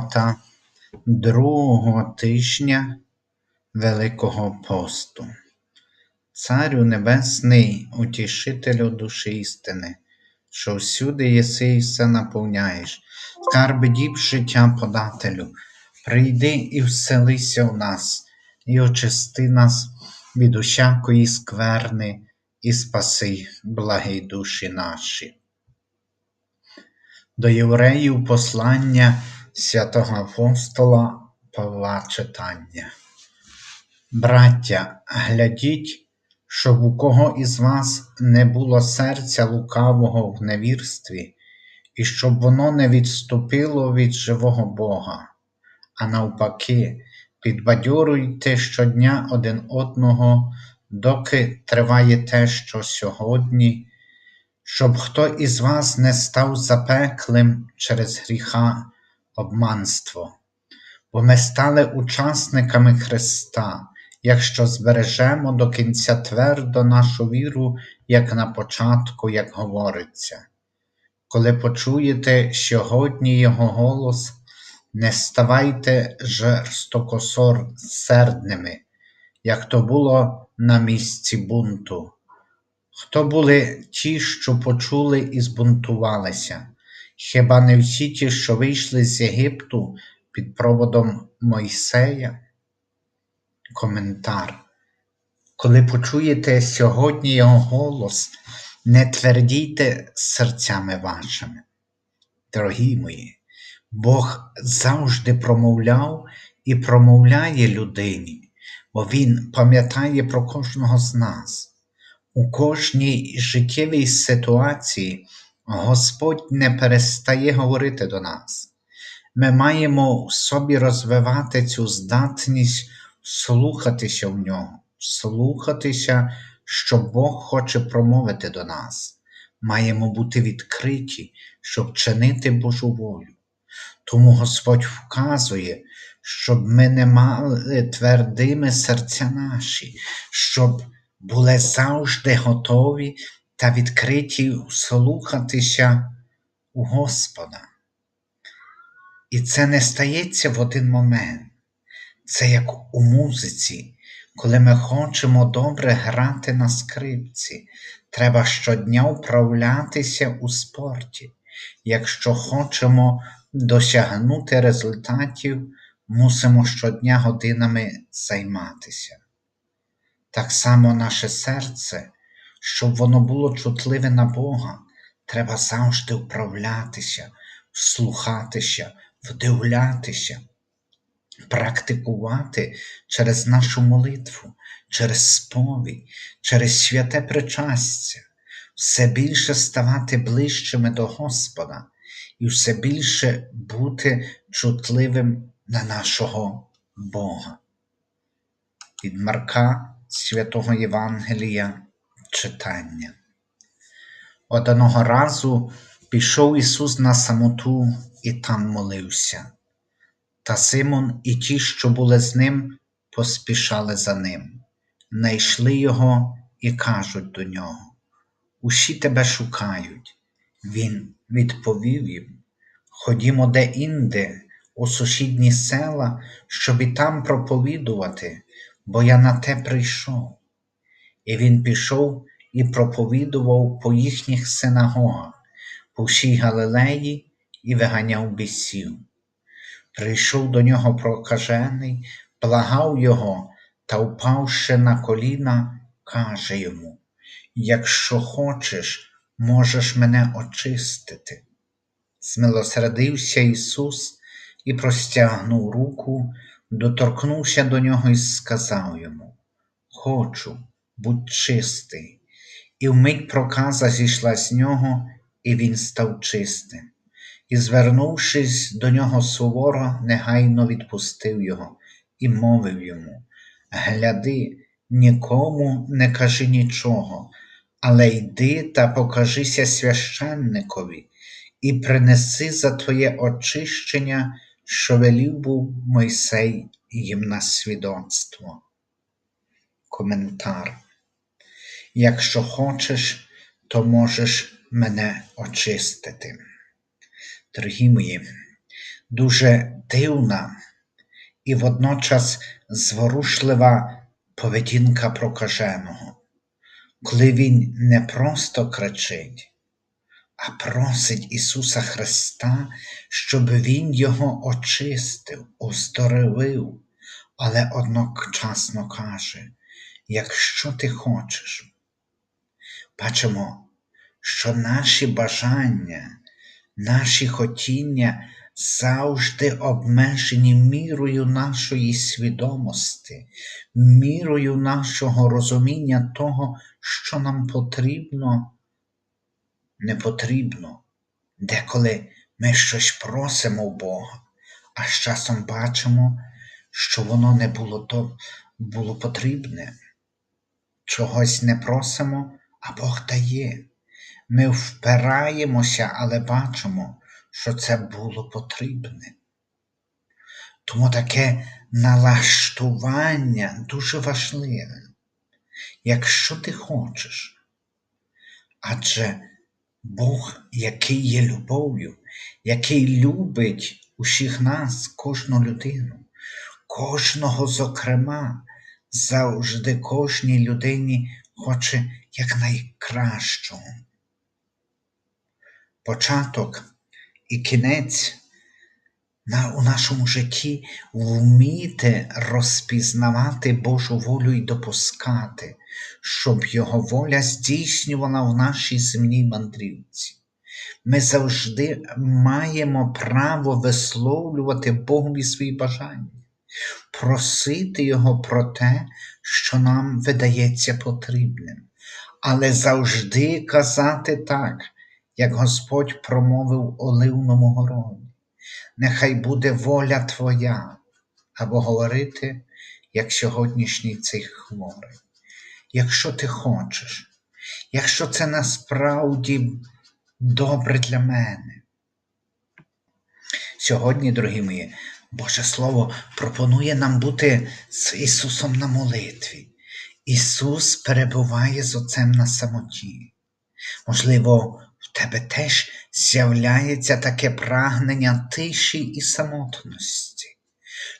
Та другого тижня Великого посту. Царю Небесний, утішителю душі істини, що всюди єси і все наповняєш, скарби діб життя подателю, прийди і вселися в нас, і очисти нас від усякої скверни, і спаси благі душі наші. До євреїв послання святого апостола Павла читання. Браття, глядіть, щоб у кого із вас не було серця лукавого в невірстві, і щоб воно не відступило від живого Бога, а навпаки, підбадьоруйте щодня один одного, доки триває те, що сьогодні, щоб хто із вас не став запеклим через гріха обманство, бо ми стали учасниками Христа, якщо збережемо до кінця твердо нашу віру, як на початку, як говориться. Коли почуєте сьогодні Його голос, не ставайте жорстокосердними, як то було на місці бунту. Хто були ті, що почули і збунтувалися? Хіба не всі ті, що вийшли з Єгипту під проводом Мойсея? Коментар. Коли почуєте сьогодні його голос, не твердійте серцями вашими. Дорогі мої, Бог завжди промовляв і промовляє людині, бо Він пам'ятає про кожного з нас. У кожній життєвій ситуації Господь не перестає говорити до нас. Ми маємо в собі розвивати цю здатність слухатися в нього, слухатися, що Бог хоче промовити до нас. Маємо бути відкриті, щоб чинити Божу волю. Тому Господь вказує, щоб ми не мали твердими серця наші, щоб були завжди готові та відкриті слухатися у Господа. І це не стається в один момент. Це як у музиці, коли ми хочемо добре грати на скрипці, треба щодня вправлятися у спорті. Якщо хочемо досягнути результатів, мусимо щодня годинами займатися. Так само наше серце, щоб воно було чутливе на Бога, треба завжди вправлятися, вслухатися, вдивлятися, практикувати через нашу молитву, через сповідь, через святе причастя, все більше ставати ближчими до Господа і все більше бути чутливим на нашого Бога. Від Марка Святого Євангелія читання. Одного разу пішов Ісус на самоту і там молився. Та Симон і ті, що були з ним, поспішали за ним, найшли його і кажуть до нього: Усі тебе шукають. Він відповів їм: Ходімо де-інде, у сусідні села, щоб і там проповідувати, бо я на те прийшов. І він пішов і проповідував по їхніх синагогах, по всій Галилеї і виганяв бісів. Прийшов до нього прокажений, благав його та, впавши на коліна, каже йому: Якщо хочеш, можеш мене очистити. Змилосердився Ісус і простягнув руку, доторкнувся до нього і сказав йому: Хочу, будь чистий. І вмить проказа зійшла з нього, і він став чистим і, звернувшись до нього суворо, негайно відпустив його і мовив йому: Гляди, нікому не кажи нічого, але йди та покажися священникові і принеси за твоє очищення, що велів був Мойсей їм на свідоцтво. Коментар. Якщо хочеш, то можеш мене очистити. Дорогі мої, дуже дивна і водночас зворушлива поведінка прокаженого, коли він не просто кричить, а просить Ісуса Христа, щоб Він його очистив, оздоровив, але одночасно каже, якщо ти хочеш, бачимо, що наші бажання, наші хотіння завжди обмежені мірою нашої свідомості, мірою нашого розуміння того, що нам потрібно, не потрібно, деколи ми щось просимо в Бога, а з часом бачимо, що воно не було то було потрібне. Чогось не просимо, а Бог дає. Ми впираємося, але бачимо, що це було потрібне. Тому таке налаштування дуже важливе, якщо ти хочеш. Адже Бог, який є любов'ю, який любить усіх нас, кожну людину, кожного зокрема, завжди кожній людині хоче якнайкращого. Початок і кінець на, у нашому житті вміти розпізнавати Божу волю і допускати, щоб Його воля здійснювала в нашій земній мандрівці. Ми завжди маємо право висловлювати Богові свої бажання, просити Його про те, що нам видається потрібним, але завжди казати так, як Господь промовив Оливному городі. Нехай буде воля Твоя, або говорити, як сьогоднішній цей хворий. Якщо ти хочеш, якщо це насправді добре для мене. Сьогодні, дорогі мої, Боже Слово пропонує нам бути з Ісусом на молитві. Ісус перебуває з Отцем на самоті. Можливо, в тебе теж з'являється таке прагнення тиші і самотності,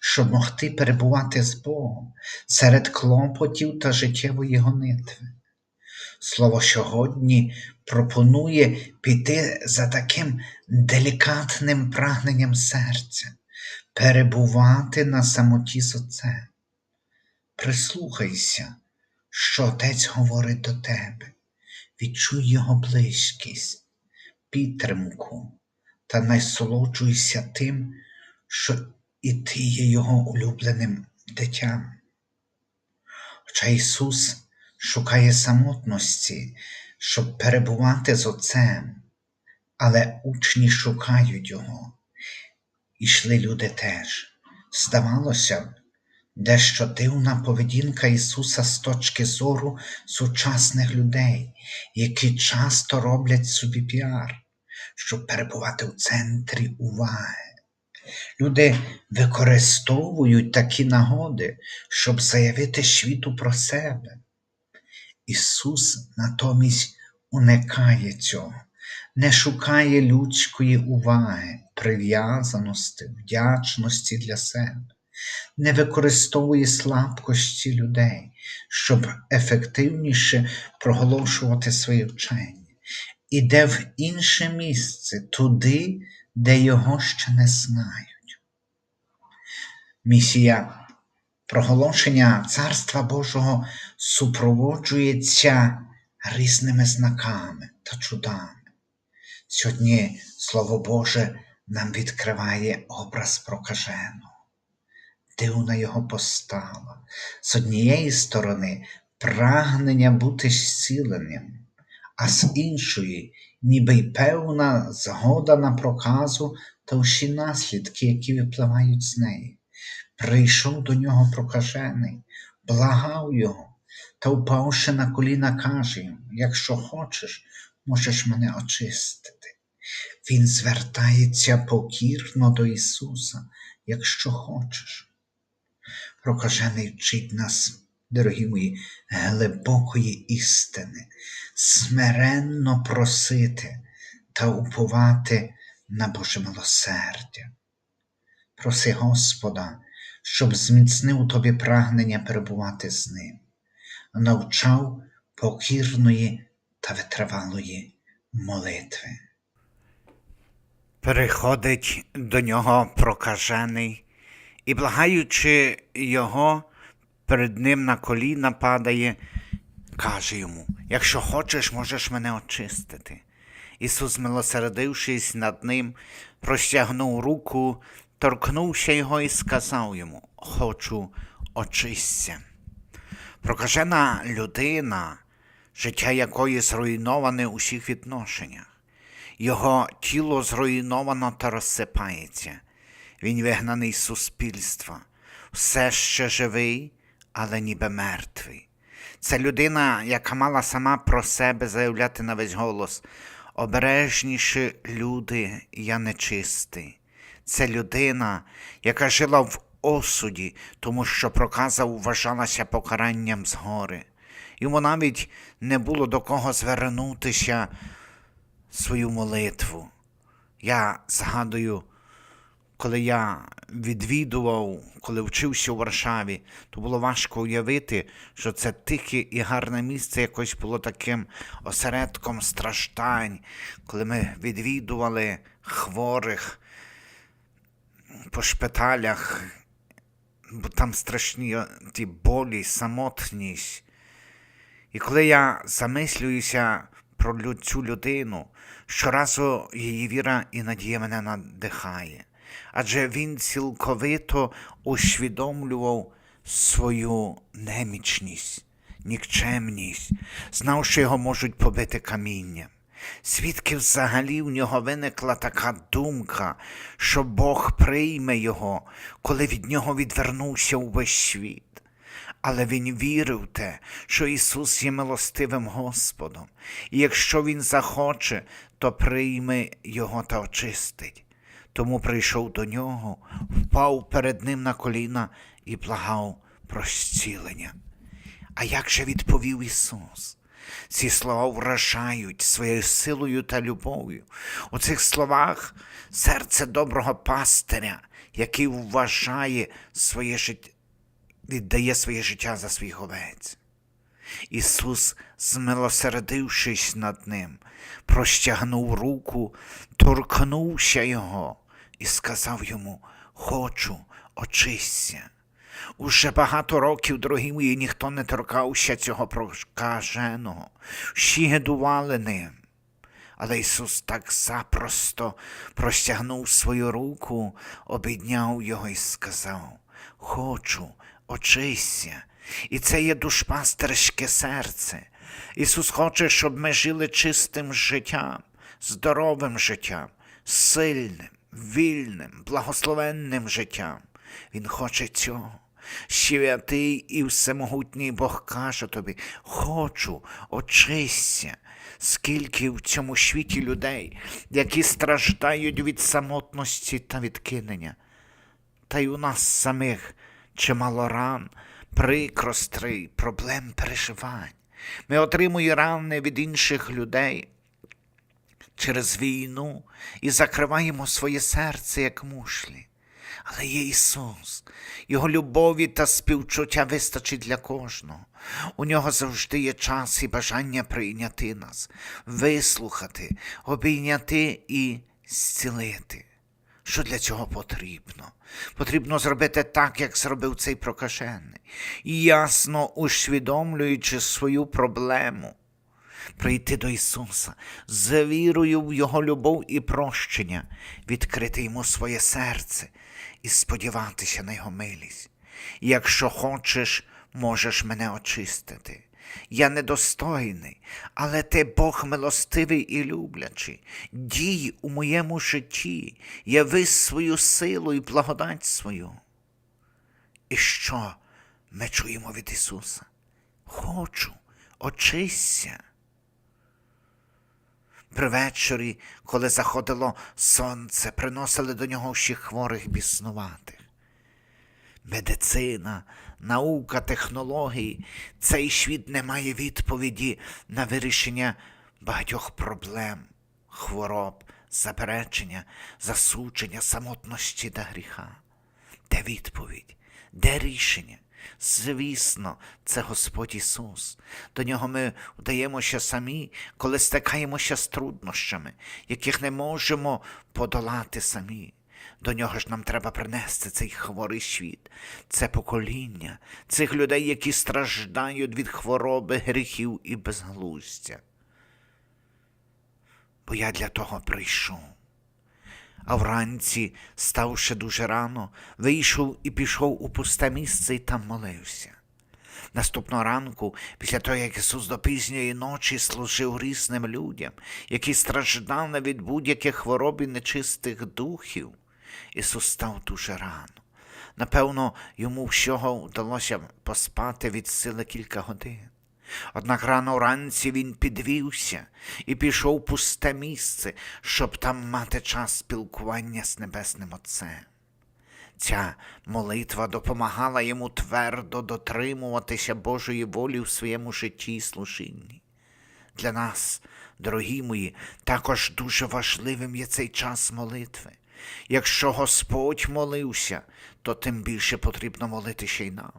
щоб могти перебувати з Богом серед клопотів та життєвої гонитви. Слово сьогодні пропонує піти за таким делікатним прагненням серця, перебувати на самоті з Отцем. Прислухайся, що Отець говорить до тебе, відчуй Його близькість, підтримку та насолоджуйся тим, що і ти є Його улюбленим дитям. Хоча Ісус шукає самотності, щоб перебувати з Отцем, але учні шукають Його. Ішли люди теж. Здавалося б, дещо дивна поведінка Ісуса з точки зору сучасних людей, які часто роблять собі піар, щоб перебувати в центрі уваги. Люди використовують такі нагоди, щоб заявити світу про себе. Ісус натомість уникає цього, не шукає людської уваги, прив'язаності, вдячності для себе, не використовує слабкості людей, щоб ефективніше проголошувати свої вчення. Іде в інше місце, туди, де його ще не знають. Місія проголошення Царства Божого супроводжується різними знаками та чудами. Сьогодні Слово Боже нам відкриває образ прокаженого, дивна його постава, з однієї сторони прагнення бути зціленим, а з іншої, ніби й певна згода на проказу та всі наслідки, які випливають з неї. Прийшов до нього прокажений, благав його та, впавши на коліна, каже йому, якщо хочеш, можеш мене очистити. Він звертається покірно до Ісуса, якщо хочеш. Прокажений вчить нас, дорогі мої, глибокої істини, смиренно просити та уповати на Боже милосердя. Проси Господа, щоб зміцнив тобі прагнення перебувати з ним, навчав покірної та витривалої молитви. Приходить до нього прокажений і, благаючи його, перед ним на коліна падає, каже йому: Якщо хочеш, можеш мене очистити. Ісус, милосердившись над ним, простягнув руку, торкнувся його і сказав йому: Хочу, очисться. Прокажена людина, життя якої зруйноване у всіх відношеннях. Його тіло зруйновано та розсипається. Він вигнаний з суспільства, все ще живий, але ніби мертвий. Це людина, яка мала сама про себе заявляти на весь голос. Обережніші люди, я нечистий. Це людина, яка жила в осуді, тому що проказа вважалася покаранням згори. Йому навіть не було до кого звернутися свою молитву. Я згадую, коли я відвідував, коли вчився у Варшаві, то було важко уявити, що це тихе і гарне місце якось було таким осередком страждань, коли ми відвідували хворих по шпиталях, бо там страшні ті болі, самотність. І коли я замислююся про цю людину, щоразу її віра і надія мене надихає. Адже він цілковито усвідомлював свою немічність, нікчемність, знав, що його можуть побити камінням. Звідки взагалі в нього виникла така думка, що Бог прийме його, коли від нього відвернувся увесь світ. Але він вірив в те, що Ісус є милостивим Господом, і якщо Він захоче, то прийме Його та очистить. Тому прийшов до нього, впав перед ним на коліна і благав про зцілення. А як же відповів Ісус? Ці слова вражають своєю силою та любов'ю. У цих словах серце доброго пастиря, який вважає своє життя, віддає своє життя за своїх овець. Ісус, змилосердившись над ним, простягнув руку, торкнувся його і сказав йому: Хочу, очисься. Уже багато років, дорогі мої, ніхто не торкався цього прокаженого, всі гидували ним. Але Ісус так запросто простягнув свою руку, обідняв його і сказав: Хочу, очисься. І це є душпастерське серце. Ісус хоче, щоб ми жили чистим життям, здоровим життям, сильним, вільним, благословенним життям. Він хоче цього. Святий і всемогутній Бог каже тобі: Хочу, очисься. Скільки в цьому світі людей, які страждають від самотності та відкинення. Та й у нас самих чимало ран, прикростей, проблем переживань. Ми отримуємо рани від інших людей через війну і закриваємо своє серце, як мушлі. Але є Ісус, Його любові та співчуття вистачить для кожного. У нього завжди є час і бажання прийняти нас, вислухати, обійняти і зцілити. Що для цього потрібно? Потрібно зробити так, як зробив цей прокажений, ясно усвідомлюючи свою проблему, прийти до Ісуса з вірою в Його любов і прощення, відкрити йому своє серце і сподіватися на Його милість. Якщо хочеш, можеш мене очистити. Я недостойний, але ти Бог милостивий і люблячий. Дій у моєму житті, яви свою силу і благодать свою. І що ми чуємо від Ісуса? Хочу, очисься. При вечорі, коли заходило сонце, приносили до нього всіх хворих біснуватих. Медицина, наука, технології, цей світ не має відповіді на вирішення багатьох проблем, хвороб, заперечення, засудження, самотності та гріха. де відповідь? Де рішення? Звісно, це Господь Ісус. До нього ми вдаємося самі, коли стикаємося з труднощами, яких не можемо подолати самі. До нього ж нам треба принести цей хворий світ, це покоління, цих людей, які страждають від хвороби, гріхів і безглуздя. Бо я для того прийшов. А вранці, ставши дуже рано, вийшов і пішов у пусте місце і там молився. Наступного ранку, після того, як Ісус до пізньої ночі служив різним людям, які страждали від будь-яких хвороб і нечистих духів, Ісус став дуже рано. Напевно, йому всього вдалося поспати від сили кілька годин. Однак рано вранці він підвівся і пішов в пусте місце, щоб там мати час спілкування з Небесним Отцем. Ця молитва допомагала йому твердо дотримуватися Божої волі в своєму житті і служінні. Для нас, дорогі мої, також дуже важливим є цей час молитви. Якщо Господь молився, то тим більше потрібно молитися й нам.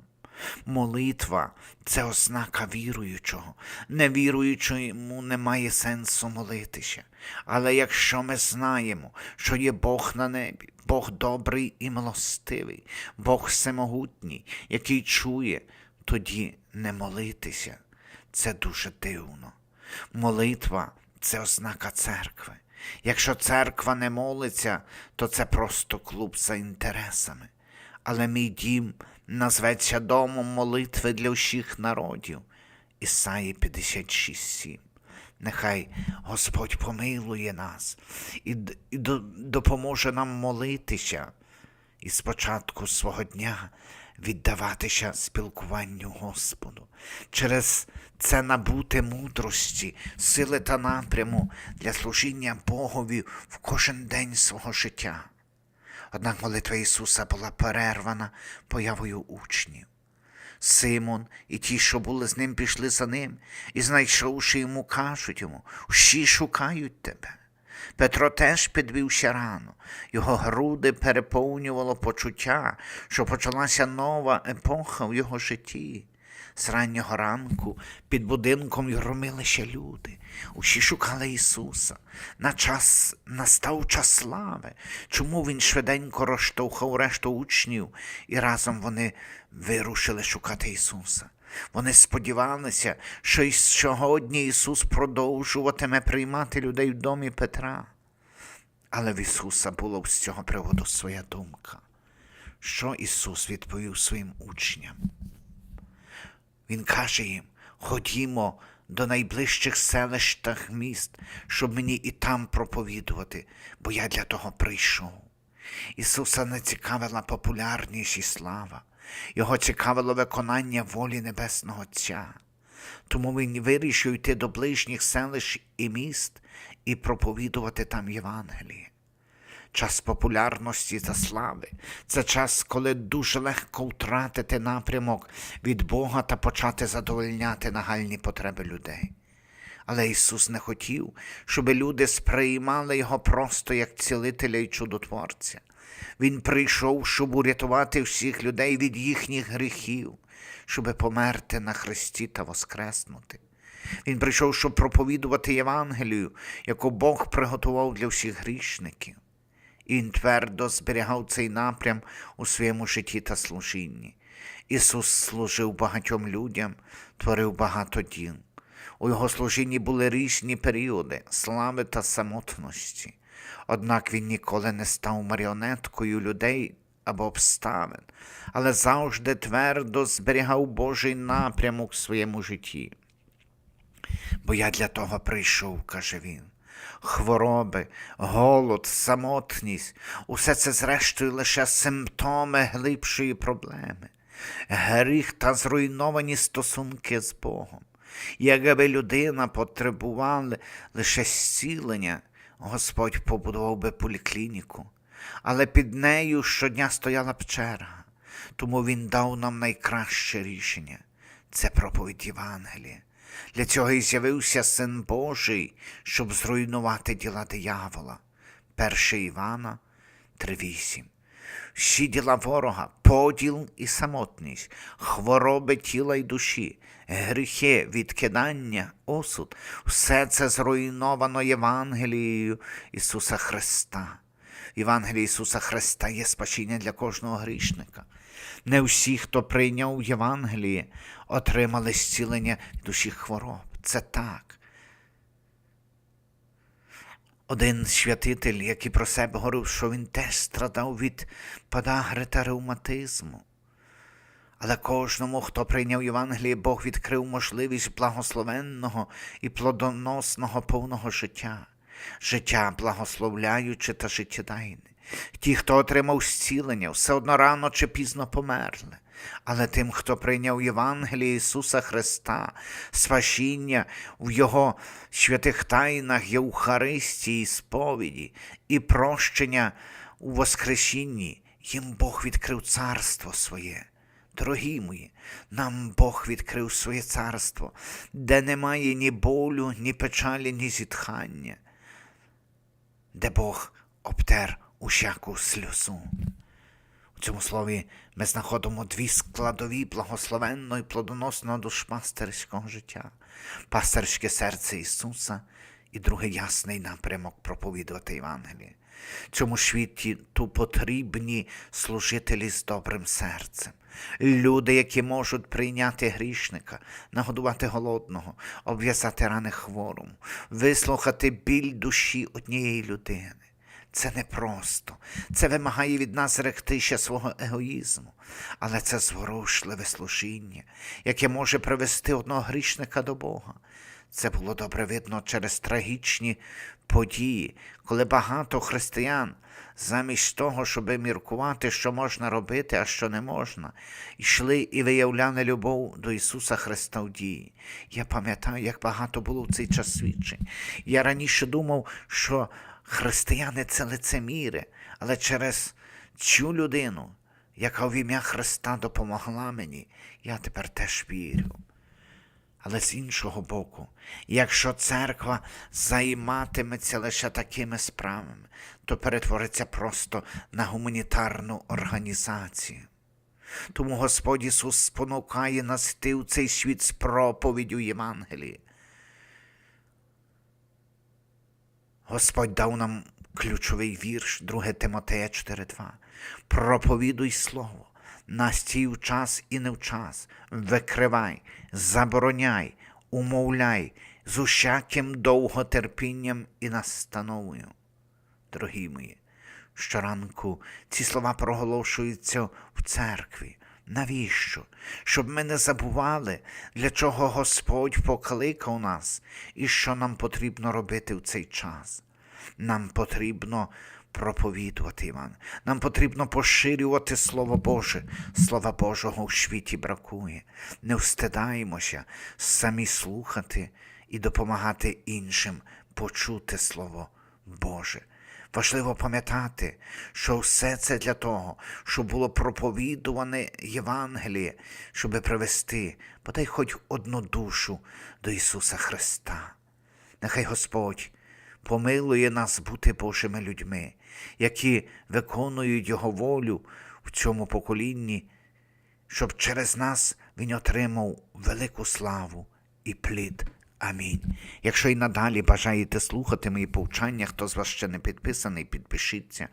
Молитва це ознака віруючого. Невіруючому немає сенсу молитися. Але якщо ми знаємо, що є Бог на небі, Бог добрий і милостивий, Бог всемогутній, який чує, тоді не молитися. Це дуже дивно. Молитва це ознака церкви. Якщо церква не молиться, то це просто клуб за інтересами. Але мій дім назветься домом молитви для всіх народів. Ісаї 56.7. Нехай Господь помилує нас і, допоможе нам молитися і спочатку свого дня віддаватися спілкуванню Господу, через це набути мудрості, сили та напряму для служіння Богові в кожен день свого життя. Однак молитва Ісуса була перервана появою учнів. Симон і ті, що були з ним, пішли за ним, і, знайшовши йому, кажуть йому, всі шукають тебе. Петро теж підвівся рано, його груди переповнювало почуття, що почалася нова епоха в його житті. З раннього ранку під будинком громилися люди. Усі шукали Ісуса. На час настав час слави. Чому він швиденько розштовхав решту учнів, і разом вони вирушили шукати Ісуса. Вони сподівалися, що й сьогодні Ісус продовжуватиме приймати людей в домі Петра. Але в Ісуса була з цього приводу своя думка. Що Ісус відповів своїм учням? Він каже їм: ходімо до найближчих селищ та міст, щоб мені і там проповідувати, бо я для того прийшов. Ісуса не цікавила популярність і слава, його цікавило виконання волі Небесного Отця. Тому він вирішив йти до ближніх селищ і міст і проповідувати там Євангеліє. Час популярності та слави це час, коли дуже легко втратити напрямок від Бога та почати задовольняти нагальні потреби людей. Але Ісус не хотів, щоб люди сприймали Його просто як цілителя і чудотворця. Він прийшов, щоб урятувати всіх людей від їхніх гріхів, щоб померти на хресті та воскреснути. Він прийшов, щоб проповідувати Євангелію, яку Бог приготував для всіх грішників. І він твердо зберігав цей напрям у своєму житті та служінні. Ісус служив багатьом людям, творив багато діл. У його служінні були різні періоди слави та самотності. Однак він ніколи не став маріонеткою людей або обставин, але завжди твердо зберігав Божий напрямок в своєму житті. Бо я для того прийшов, каже він. Хвороби, голод, самотність усе це, зрештою, лише симптоми глибшої проблеми, гріх та зруйновані стосунки з Богом. Якби людина потребувала лише зцілення, Господь побудував би поліклініку, але під нею щодня стояла б черга, тому Він дав нам найкраще рішення це проповідь Євангелія. Для цього і з'явився Син Божий, щоб зруйнувати діла диявола. 1 Івана 3.8. всі діла ворога, поділ і самотність, хвороби тіла й душі, гріхи, відкидання, осуд, все це зруйновано Євангелією Ісуса Христа. В Ісуса Христа є спасіння для кожного грішника. Не всі, хто прийняв Євангеліє, отримали зцілення душі хвороб. Це так. Один святитель, який про себе говорив, що він теж страдав від подагри та ревматизму. Але кожному, хто прийняв Євангеліє, Бог відкрив можливість благословенного і плодоносного повного життя, життя благословляюче та життєдайне. Ті, хто отримав зцілення, все одно рано чи пізно померли. Але тим, хто прийняв Євангеліє Ісуса Христа, спасіння в Його святих тайнах Євхаристії, сповіді і прощення у Воскресінні, їм Бог відкрив царство своє. Дорогі мої, нам Бог відкрив своє царство, де немає ні болю, ні печалі, ні зітхання, де Бог обтер усяку сльозу. У цьому слові ми знаходимо дві складові благословенного і плодоносного душпастерського життя, пастирське серце Ісуса і другий ясний напрямок проповідувати Євангеліє. Цьому світі ту потрібні служителі з добрим серцем, люди, які можуть прийняти грішника, нагодувати голодного, обв'язати рани хворому, вислухати біль душі однієї людини. Це непросто, це вимагає від нас ректища свого егоїзму, але це зворушливе служіння, яке може привести одного грішника до Бога. Це було добре видно через трагічні події, коли багато християн, замість того, щоб міркувати, що можна робити, а що не можна, йшли і виявляли любов до Ісуса Христа в дії. Я пам'ятаю, як багато було в цей час свідчень. Я раніше думав, що християни це лицеміри, але через цю людину, яка в ім'я Христа допомогла мені, я тепер теж вірю. Але з іншого боку, якщо церква займатиметься лише такими справами, то перетвориться просто на гуманітарну організацію. Тому Господь Ісус спонукає нас йти в цей світ з проповіддю Євангелії. Господь дав нам ключовий вірш 2 Тимотея 4.2. Проповідуй слово, настій в час і не в час, викривай, забороняй, умовляй з усяким довготерпінням і настановою. Дорогі мої, щоранку ці слова проголошуються в церкві. Навіщо? Щоб ми не забували, для чого Господь покликав нас і що нам потрібно робити в цей час. Нам потрібно проповідувати Іван. Нам потрібно поширювати Слово Боже. Слова Божого в світі бракує. Не встидаємося самі слухати і допомагати іншим почути Слово Боже. Важливо пам'ятати, що все це для того, щоб було проповідуване Євангеліє, щоб привести бодай хоч одну душу до Ісуса Христа. Нехай Господь помилує нас бути Божими людьми, які виконують Його волю в цьому поколінні, щоб через нас Він отримав велику славу і плід. Амінь. Якщо і надалі бажаєте слухати мої повчання, хто з вас ще не підписаний, підпишіться.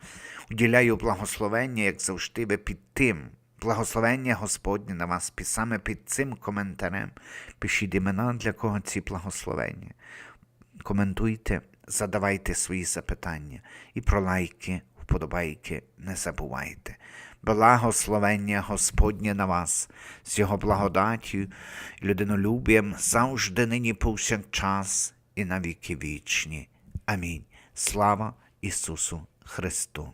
Уділяю благословення, як завжди, ви під тим. Благословення Господнє на вас, під- саме під цим коментарем. Пишіть імена, для кого ці благословення. Коментуйте, задавайте свої запитання і про лайки, вподобайки не забувайте. Благословення Господнє на вас, з Його благодаттю людинолюб'ям завжди нині повсякчас і на віки вічні. Амінь. Слава Ісусу Христу!